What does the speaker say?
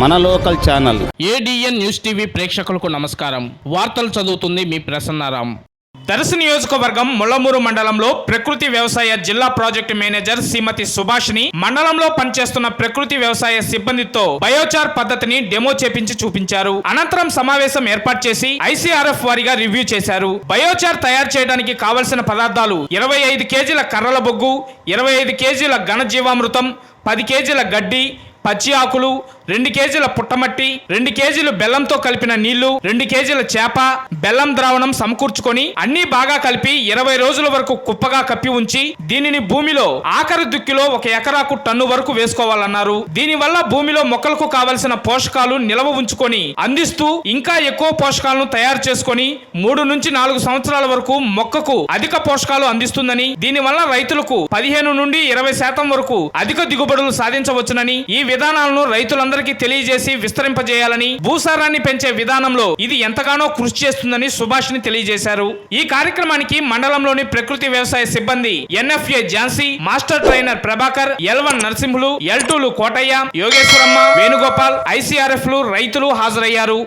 మన local channel. ADN news TV ప్రేక్షకులకు నమస్కారం. వార్తలు చదువుతుంది మీ ప్రసన్నారాం. దర్శ నియోజకవర్గం ముళ్ళమూరు మండలంలో ప్రకృతి వ్యవసాయ జిల్లా ప్రాజెక్టు మేనేజర్ శ్రీమతి సుభాష్ని మండలంలో పనిచేస్తున్న ప్రకృతి వ్యవసాయ సిబ్బందితో బయోచార్ పద్ధతిని డెమో చేపించి చూపించారు. అనంతరం సమావేశం ఏర్పాటు చేసి ఐసీఆర్ఎఫ్ వారిగా రివ్యూ చేశారు. బయోచార్ తయారు చేయడానికి కావలసిన పదార్థాలు ఇరవై ఐదు కేజీల కర్రల బొగ్గు ఇరవై ఐదు కేజీల ఘనజీవామృతం పది కేజీల గడ్డి పచ్చి ఆకులు రెండు కేజీల పుట్టమట్టి రెండు కేజీలు బెల్లంతో కలిపిన నీళ్ళు రెండు కేజీల చేప బెల్లం ద్రావణం సమకూర్చుకొని అన్ని బాగా కలిపి ఇరవై రోజుల వరకు కుప్పగా కప్పి ఉంచి దీనిని భూమిలో ఆఖరి దుక్కిలో ఒక ఎకరాకు టన్ను వరకు వేసుకోవాలన్నారు. దీనివల్ల భూమిలో మొక్కలకు కావలసిన పోషకాలు నిలవ ఉంచుకొని అందిస్తూ ఇంకా ఎక్కువ పోషకాలను తయారు చేసుకొని మూడు నుంచి నాలుగు సంవత్సరాల వరకు మొక్కకు అధిక పోషకాలు అందిస్తుందని దీనివల్ల రైతులకు పదిహేను నుండి ఇరవై శాతం వరకు అధిక దిగుబడులు సాధించవచ్చునని ఈ విధానాలను రైతులందరికీ తెలియజేసి విస్తరింపజేయాలని భూసారాన్ని పెంచే విధానంలో ఇది ఎంతగానో కృషి చేస్తుందని సుభాష్ని తెలియజేశారు. ఈ కార్యక్రమానికి మండలంలోని ప్రకృతి వ్యవసాయ సిబ్బంది NFA Jhansi master trainer Prabhakar L one Narasimhulu L tool Kotaiah యోగేశ్వరమ్మ Venugopal ఐసీఆర్ఎఫ్లు రైతులు హాజరయ్యారు.